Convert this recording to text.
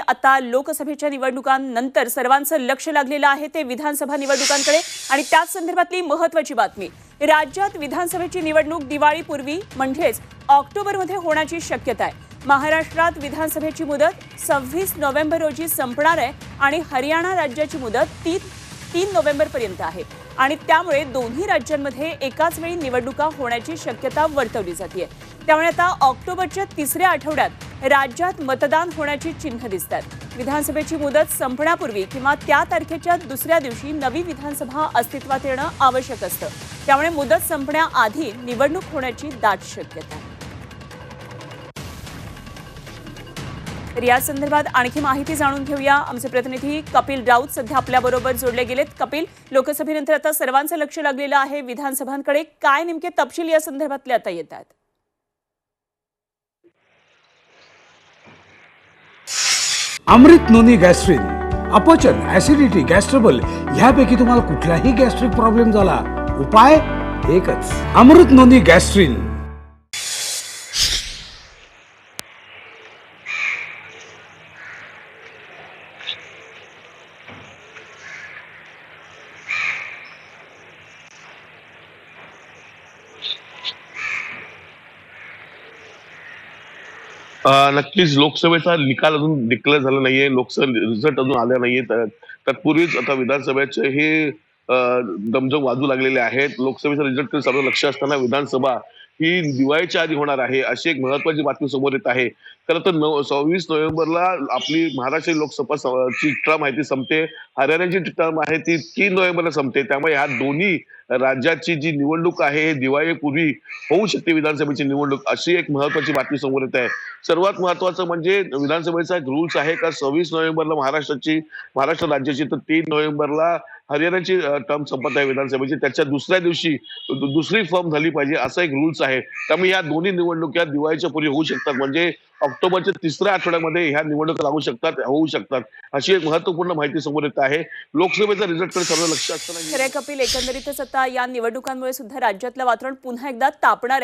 आता लोकसभेच्या निवडणुकांनंतर सर्वांचं लक्ष लागलेलं आहे ते विधानसभा निवडणुकांकडे. आणि त्याच संदर्भातली महत्वाची बातमी. राज्यात विधानसभेची निवडणूक दिवाळीपूर्वी म्हणजेच ऑक्टोबरमध्ये होण्याची शक्यता आहे. महाराष्ट्रात विधानसभेची मुदत सव्वीस नोव्हेंबर रोजी संपणार आहे आणि हरियाणा राज्याची मुदत तीन तीन नोव्हेंबरपर्यंत आहे. आणि त्यामुळे दोन्ही राज्यांमध्ये एकाच वेळी निवडणुका होण्याची शक्यता वर्तवली जाते त्यामुळे आता ऑक्टोबरच्या तिसऱ्या आठवड्यात राज्यात मतदान होण्याची चिन्ह दिसतात विधानसभेची मुदत संपण्यापूर्वी किंवा त्या तारखेच्या दुसऱ्या दिवशी नवी विधानसभा अस्तित्वात येणं आवश्यक असतं. त्यामुळे मुदत संपण्याआधी निवडणूक होण्याची दाट शक्यता तर या संदर्भात आणखी माहिती जाणून घेऊया. आमचे प्रतिनिधी कपिल राऊत सध्या आपल्याबरोबर जोडले गेलेत. कपिल लोकसभेनंतर आता सर्वांचं लक्ष लागलेलं आहे विधानसभांकडे. काय नेमके तपशील या संदर्भातले आता येत आहेत अमृत नोनी गॅस्ट्रिन अपचन ऍसिडिटी गॅस्ट्रबल ह्यापैकी तुम्हाला कुठलाही गॅस्ट्रिक प्रॉब्लेम झाला. उपाय एकच. Amrut Noni Gastrin. नक्कीच लोकसभेचा निकाल अजून डिक्लेअर झाला नाहीये. लोकसभा रिझल्ट अजून आला नाहीये. तर- तत्पूर्वीच आता विधानसभेचे हे दमजम वाजू लागलेले आहेत. लोकसभेचा रिझल्ट सर्व लक्ष असताना विधानसभा ही दिवाळीच्या आधी होणार आहे अशी एक महत्वाची बातमी समोर येत आहे. खरं तर नऊ सव्वीस नोव्हेंबरला आपली महाराष्ट्र लोकसभा ची टर्म आहे ती संपते. हरियाणाची टर्म आहे ती तीन नोव्हेंबरला संपते. त्यामुळे ह्या दोन्ही राज्याची जी निवडणूक आहे दिवाळीपूर्वी होऊ शकते विधानसभेची निवडणूक अशी एक महत्वाची बातमी समोर येत आहे. सर्वात महत्वाचं म्हणजे विधानसभेचा एक रूल्स आहे का सव्वीस नोव्हेंबरला महाराष्ट्राची महाराष्ट्र राज्याची तर तीन नोव्हेंबरला हरियाणाची टर्म संपत आहे विधानसभेची. त्याच्या दुसऱ्या दिवशी दु- दुसरी फॉर्म झाली पाहिजे असा एक रूल्स आहे. त्यामुळे या दोन्ही निवडणुका दिवाळीच्या पूर्वी होऊ शकतात. म्हणजे ऑक्टोबरच्या तिसऱ्या आठवड्यामध्ये ह्या निवडणुका लागू शकतात होऊ शकतात. अशी एक महत्त्वपूर्ण माहिती समोर येत आहे. लोकसभेचा रिझल्ट सर्व लक्ष असताना खरंय कपिल. एकंदरीतच आता या निवडणुकांमुळे सुद्धा राज्यातलं वातावरण पुन्हा एकदा तापणार आहे.